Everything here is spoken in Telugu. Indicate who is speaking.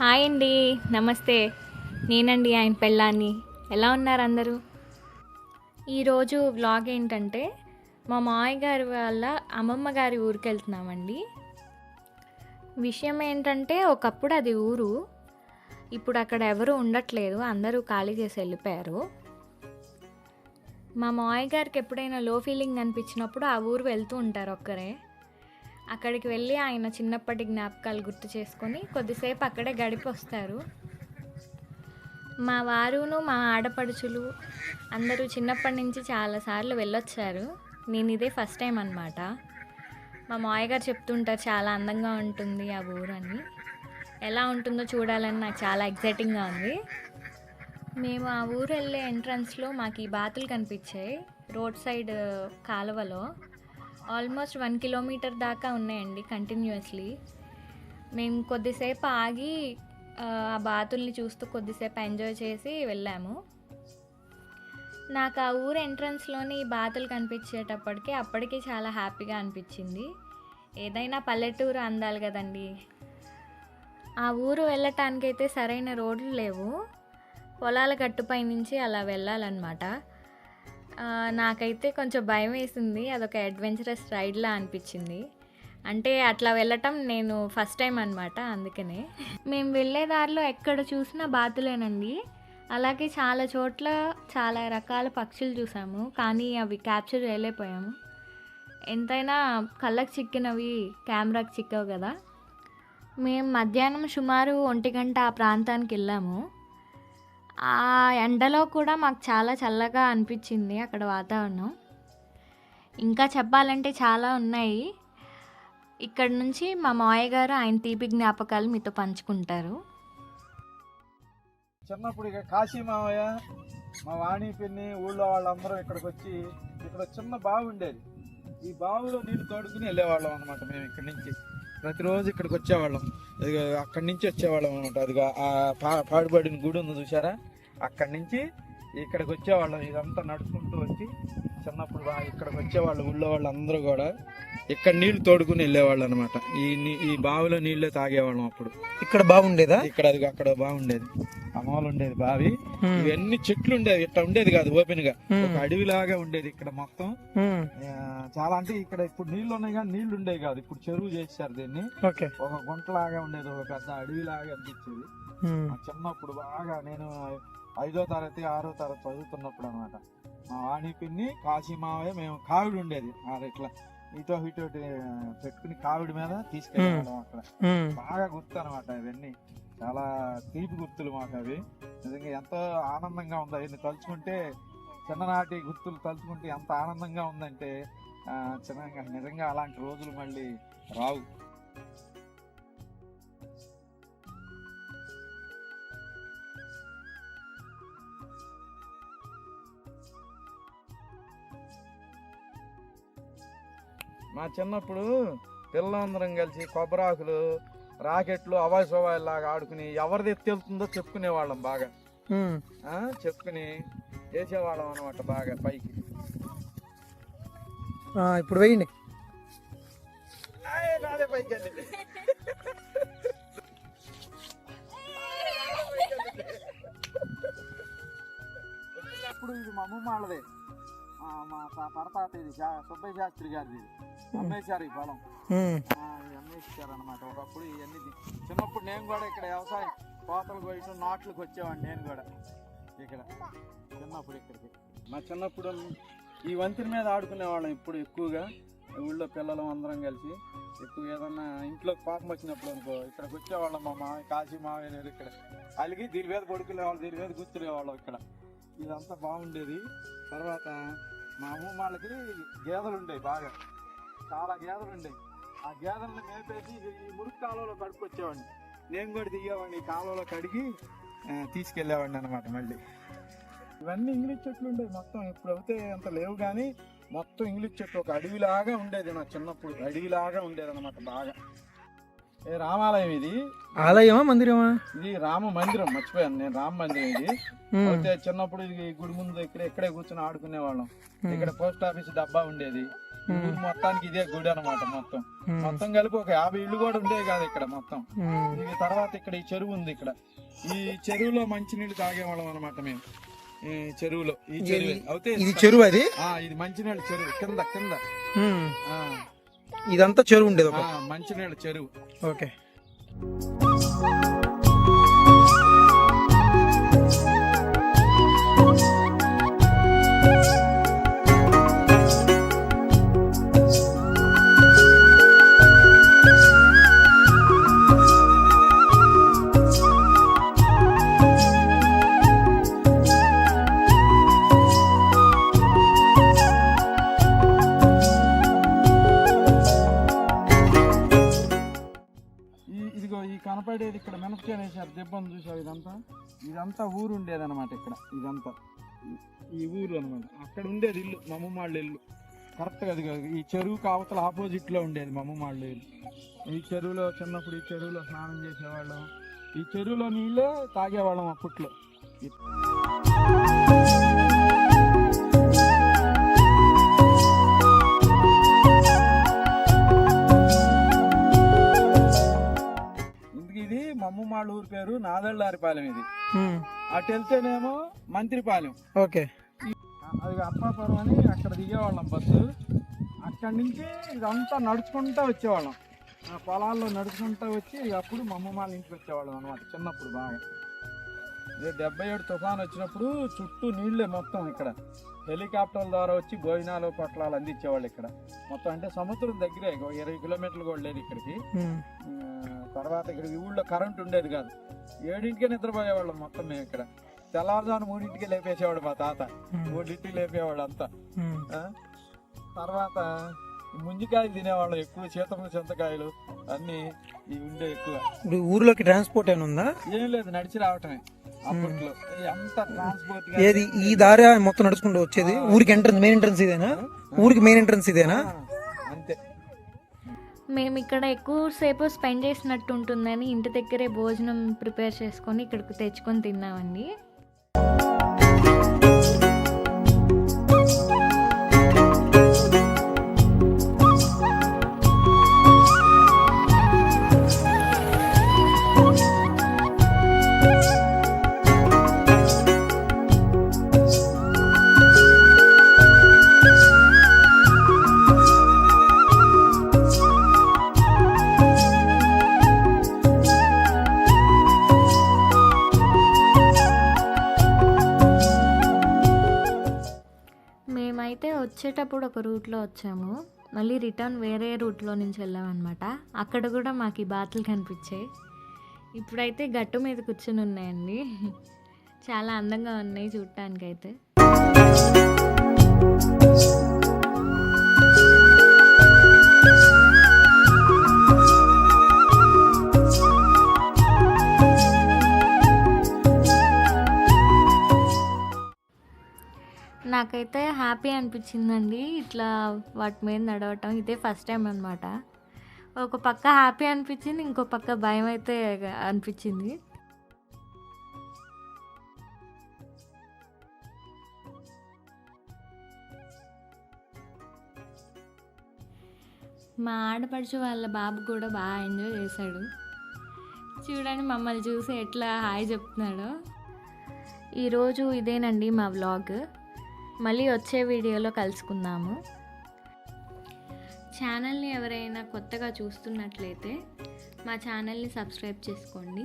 Speaker 1: హాయ్ అండి నమస్తే. నేనండి ఆయన పెళ్ళాన్ని. ఎలా ఉన్నారు అందరూ? ఈరోజు వ్లాగ్ ఏంటంటే మా మామయ్య గారి వాళ్ళ అమ్మమ్మ గారి ఊరికి వెళ్తున్నామండి. విషయం ఏంటంటే ఒకప్పుడు అది ఊరు. ఇప్పుడు అక్కడ ఎవరు ఉండట్లేదు అందరూ ఖాళీ చేసి వెళ్ళిపోయారు. మా మామయ్య గారికి ఎప్పుడైనా లో ఫీలింగ్ అనిపించినప్పుడు ఆ ఊరు వెళ్తూ ఉంటారు ఒక్కరే. అక్కడికి వెళ్ళి ఆయన చిన్నప్పటి జ్ఞాపకాలు గుర్తు చేసుకొని కొద్దిసేపు అక్కడే గడిపి వస్తారు మా వారును మా ఆడపడుచులు అందరూ చిన్నప్పటి నుంచి చాలాసార్లు వెళ్ళొచ్చారు. నేను ఇదే ఫస్ట్ టైం అనమాట మా మావయ్య గారు చెప్తుంటారు చాలా అందంగా ఉంటుంది ఆ ఊరు అని ఎలా ఉంటుందో చూడాలని నాకు చాలా ఎగ్జైటింగ్గా ఉంది. మేము ఆ ఊరు వెళ్ళే ఎంట్రన్స్లో మాకు ఈ బాతులు కనిపించాయి రోడ్ సైడ్ కాలువలో. ఆల్మోస్ట్ వన్ కిలోమీటర్ దాకా ఉన్నాయండి కంటిన్యూస్లీ మేము కొద్దిసేపు ఆగి ఆ, బాతుల్ని చూస్తూ కొద్దిసేపు ఎంజాయ్ చేసి వెళ్ళాము. నాకు ఆ ఊరు ఎంట్రన్స్లోని ఈ బాతులు కనిపించేటప్పటికి అప్పటికి చాలా హ్యాపీగా అనిపించింది. ఏదైనా పల్లెటూరు అందాలి కదండి. ఆ ఊరు వెళ్ళటానికైతే సరైన రోడ్లు లేవు. పొలాల గట్టుపై నుంచి అలా వెళ్ళాలన్నమాట. నాకైతే కొంచెం భయం వేసింది. అదొక అడ్వెంచరస్ రైడ్లా అనిపించింది. అంటే అట్లా వెళ్ళటం నేను ఫస్ట్ టైం అనమాట అందుకనే. మేము వెళ్ళే దారిలో ఎక్కడ చూసినా బాతులేనండి. అలాగే చాలా చోట్ల చాలా రకాల పక్షులు చూసాము. కానీ అవి క్యాప్చర్ చేయలేకపోయాము. ఎంతైనా కళ్ళకు చిక్కినవి కెమెరాకి చిక్కవు కదా. మేము మధ్యాహ్నం సుమారు ఒంటి గంట ఆ ప్రాంతానికి వెళ్ళాము. ఆ ఎండలో కూడా మాకు చాలా చల్లగా అనిపించింది అక్కడ వాతావరణం. ఇంకా చెప్పాలంటే చాలా ఉన్నాయి. ఇక్కడ నుంచి మా మావయ్య గారు ఆయన తీపి జ్ఞాపకాలు మీతో పంచుకుంటారు.
Speaker 2: చిన్నప్పుడు ఇక కాశీ మావయ్య మా వాణి పిన్ని ఊళ్ళో వాళ్ళందరూ ఇక్కడికి వచ్చి ఇక్కడ చిన్న బావి ఉండేది. ఈ బావిలో నీళ్ళు తోడుకుని వెళ్ళేవాళ్ళం అనమాట మేము ఇక్కడి నుంచి. ప్రతిరోజు ఇక్కడికి వచ్చేవాళ్ళం. అక్కడి నుంచి వచ్చేవాళ్ళం అనమాట అదిగో ఆ పాడుబడిన గుడి ఉంది చూసారా అక్కడి నుంచి ఇక్కడికి వచ్చేవాళ్ళం. ఇదంతా నడుచుకుంటూ వచ్చి చిన్నప్పుడు ఇక్కడికి వచ్చేవాళ్ళు ఊళ్ళో వాళ్ళందరూ కూడా ఇక్కడ నీళ్ళు తోడుకుని వెళ్ళేవాళ్ళు అనమాట ఈ ఈ బావిలో నీళ్ళే తాగేవాళ్ళం అప్పుడు.
Speaker 3: ఇక్కడ బాగుండేదా
Speaker 2: ఇక్కడ అది అక్కడ బాగుండేది అమలు ఉండేది బావి ఇవన్నీ చెట్లు ఉండేది ఇట్లా ఉండేది కాదు ఓపెన్గా ఒక అడవిలాగా ఉండేది ఇక్కడ మొత్తం. చాలా అంటే ఇక్కడ ఇప్పుడు నీళ్ళు ఉన్నాయి కానీ నీళ్ళు ఉండేవి కాదు. ఇప్పుడు చెరువు చేశారు దీన్ని. ఒక గుంటలాగా ఉండేది ఒక పెద్ద అడవిలాగా అనిపించేది.
Speaker 3: ఉమ్,
Speaker 2: ఆ చిన్నప్పుడు బాగా నేను ఐదో తరగతి ఆరో తరగతి చదువుతున్నప్పుడు అనమాట మా వాణి పిన్ని కాశీ మావయ్య మేము కావిడి ఉండేది. ఇట్లా ఇటో ఇటో పెట్టుకుని కావిడి మీద తీసుకెళ్ళేవాళ్ళం అక్కడ. బాగా గుర్తు అనమాట ఇవన్నీ. చాలా తీపి గుర్తులు మాకు అవి. నిజంగా ఎంతో ఆనందంగా ఉంది. అవన్నీ తలుచుకుంటే చిన్ననాటి గుర్తులు తలుచుకుంటే ఎంత ఆనందంగా ఉందంటే చిన్నగా నిజంగా అలాంటి రోజులు మళ్ళీ రావు. మా చిన్నప్పుడు పిల్లలందరం కలిసి కొబ్బరాకులు రాకెట్లు అవాయి సవాయి లాగా ఆడుకుని ఎవరిది ఎత్తెళ్తుందో చెప్పుకునేవాళ్ళం బాగా. చెప్పుకుని వేసేవాళ్ళం అనమాట బాగా పైకి.
Speaker 3: ఇప్పుడు వేయండి.
Speaker 2: పైకి అండి. ఇప్పుడు ఇది మా అమ్మమ్మ వాళ్ళదే? మా పరతాత ఇది సుబ్బయ్య శాస్త్రి గారిది. అమ్మేశారు ఈ పొలం
Speaker 3: ఉమ్,
Speaker 2: అనమాట ఒకప్పుడు ఇవన్నీ చిన్నప్పుడు నేను కూడా ఇక్కడ వ్యవసాయం కోతలు కోయటం నాట్లకు వచ్చేవాడిని నేను కూడా ఇక్కడ. చిన్నప్పుడు ఇక్కడికి. మా చిన్నప్పుడు ఈ వంతెన మీద ఆడుకునేవాళ్ళం ఇప్పుడు ఎక్కువగా. ఊళ్ళో పిల్లలు అందరం కలిసి ఎక్కువ ఏదన్నా ఇంట్లో పాపం వచ్చినప్పుడు అనుకో ఇక్కడికి వచ్చేవాళ్ళం మా మామయ్య కాశీ మామయ్య ఇక్కడ. అలిగి దీని మీద పడుకునేవాళ్ళు దీని మీద కూర్చునేవాళ్ళం ఇక్కడ. ఇదంతా బాగుండేది. తర్వాత మా అమ్మ వాళ్ళకి గేదెలు ఉండేవి బాగా. చాలా గేదెలు ఉండేవి. ఆ గేదెలను మేపేసి ఈ మురుగు కాలువలో కడుక్కొచ్చేవాడిని. నేను కూడా దిగేవాడిని. ఈ కాలువలో కడిగి ఆ, తీసుకెళ్ళేవాడిని అనమాట మళ్ళీ. ఇవన్నీ ఇంగ్లీష్ చెట్లు ఉండేవి మొత్తం. ఇప్పుడు అయితే అంత లేవు కానీ మొత్తం ఇంగ్లీష్ చెట్లు ఒక అడవిలాగా ఉండేది నా చిన్నప్పుడు. అడవిలాగా ఉండేది అనమాట బాగా. ఏ రామాలయం ఇది?
Speaker 3: ఆలయమా మందిరమా?
Speaker 2: ఇది రామ మందిరం. మర్చిపోయాను నేను. రామ మందిరం ఇది. అయితే చిన్నప్పుడు ఇది గుడి ముందు ఇక్కడ ఇక్కడే కూర్చొని ఆడుకునే వాళ్ళం ఇక్కడ పోస్ట్ ఆఫీస్ డబ్బా ఉండేది. ఊరు మొత్తానికి ఇదే గుడి అనమాట మొత్తం. మొత్తం కలిపి ఒక యాభై ఇళ్ళు కూడా ఉండేవి కాదు ఇక్కడ మొత్తం. ఇది తర్వాత ఇక్కడ ఈ చెరువు ఉంది ఇక్కడ. ఈ చెరువులో మంచినీళ్ళు తాగేవాళ్ళం అనమాట మేము. ఈ చెరువులో ఈ చెరువు. అయితే
Speaker 3: ఇది చెరువు అది?
Speaker 2: ఆ, ఇది మంచినీళ్ళ చెరువు కింద కింద.
Speaker 3: ఇదంతా చెరువు ఉండేది
Speaker 2: మంచినీళ్ళ చెరువు.
Speaker 3: ఓకే.
Speaker 2: కనపడేది ఇక్కడ మినపచేను వేసారు దెబ్బను చూసావు ఇదంతా? ఇదంతా ఊరు ఉండేది అనమాట ఇక్కడ ఇదంతా. ఈ- ఊరు అనమాట అక్కడ ఉండేది ఇల్లు మమ్మమాళ్ళ ఇల్లు. కరెక్ట్గా అది కాదు. ఈ చెరువు కావతల ఆపోజిట్లో ఉండేది మమ్మమాళ్ళ ఇల్లు. ఈ చెరువులో చిన్నప్పుడు ఈ చెరువులో స్నానం చేసేవాళ్ళం. ఈ చెరువులో నీళ్ళే తాగేవాళ్ళం అప్పట్లో. మమ్మమాళ్ళ ఊరు పేరు నాదళ్ళారిపాలెం ఇది. అటు వెళ్తేనేమో మంత్రిపాలెం
Speaker 3: ఓకే.
Speaker 2: అది అప్పాపురం అని అక్కడ దిగేవాళ్ళం బస్సు. అక్కడి నుంచి ఇదంతా నడుచుకుంటా వచ్చేవాళ్ళం. ఆ పొలాల్లో నడుచుకుంటా వచ్చి అప్పుడు మా అమ్మమ్మ వాళ్ళ ఇంటికి వచ్చేవాళ్ళం అనమాట చిన్నప్పుడు బాగా. ఇదే డెబ్బై ఏడు తుఫాన్ వచ్చినప్పుడు చుట్టూ నీళ్ళే మొత్తం ఇక్కడ. హెలికాప్టర్ల ద్వారా వచ్చి భోజనాలు పొట్లాలు అందించేవాళ్ళు ఇక్కడ. మొత్తం అంటే సముద్రం దగ్గరే ఇరవై కిలోమీటర్లు కూడా లేదు ఇక్కడికి. తర్వాత ఇక్కడ ఈ ఊళ్ళో కరెంట్ ఉండేది కాదు. ఏడింటికే నిద్రపోయేవాళ్ళం మొత్తం మేము ఇక్కడ. తెల్లవారుజాము మూడింటికి లేపేసేవాడు మా తాత. మూడింటికి లేపేవాడు అంతా? తర్వాత ముంజికాయలు తినేవాళ్ళం ఎక్కువ సీతమ్మ చింతకాయలు అన్ని ఉండే ఎక్కువ.
Speaker 3: ఇప్పుడు ఊర్లోకి ట్రాన్స్పోర్ట్ ఏమైనా ఉందా?
Speaker 2: ఏం లేదు నడిచి రావటమే అప్పట్లో. అంత ట్రాన్స్పోర్ట్
Speaker 3: ఏది? ఈ దారి మొత్తం నడుచుకుంటూ వచ్చేది? ఊరికి ఎంట్రన్స్ మెయిన్ ఎంట్రన్స్ ఇదేనా? ఊరికి మెయిన్ ఎంట్రన్స్ ఇదేనా?
Speaker 1: మేము ఇక్కడ ఎక్కువసేపు స్పెండ్ చేసినట్టు ఉంటుందని ఇంటి దగ్గరే భోజనం ప్రిపేర్ చేసుకొని ఇక్కడికి తెచ్చుకొని తిన్నామండి. వచ్చేటప్పుడు ఒక రూట్లో వచ్చాము. మళ్ళీ రిటర్న్ వేరే రూట్లో నుంచి వెళ్ళామన్నమాట. అక్కడ కూడా మాకు ఈ బాతులు కనిపించాయి. ఇప్పుడైతే గట్టు మీద కూర్చుని ఉన్నాయండి. చాలా అందంగా ఉన్నాయి చూడటానికైతే. నాకైతే హ్యాపీ అనిపించిందండి ఇట్లా వాటి మీద నడవటం. ఇదే ఫస్ట్ టైం అనమాట ఒక పక్క హ్యాపీ అనిపించింది ఇంకో పక్క భయం అయితే అనిపించింది. మా ఆడపడుచు వాళ్ళ బాబు కూడా బాగా ఎంజాయ్ చేశాడు. చూడండి మమ్మల్ని చూసి ఎట్లా హాయ్ చెప్తున్నాడో. ఈరోజు ఇదేనండి మా వ్లాగ్ మళ్ళీ వచ్చే వీడియోలో కలుసుకుందాము. ఛానల్ని ఎవరైనా కొత్తగా చూస్తున్నట్లయితే మా ఛానల్ని సబ్స్క్రైబ్ చేసుకోండి.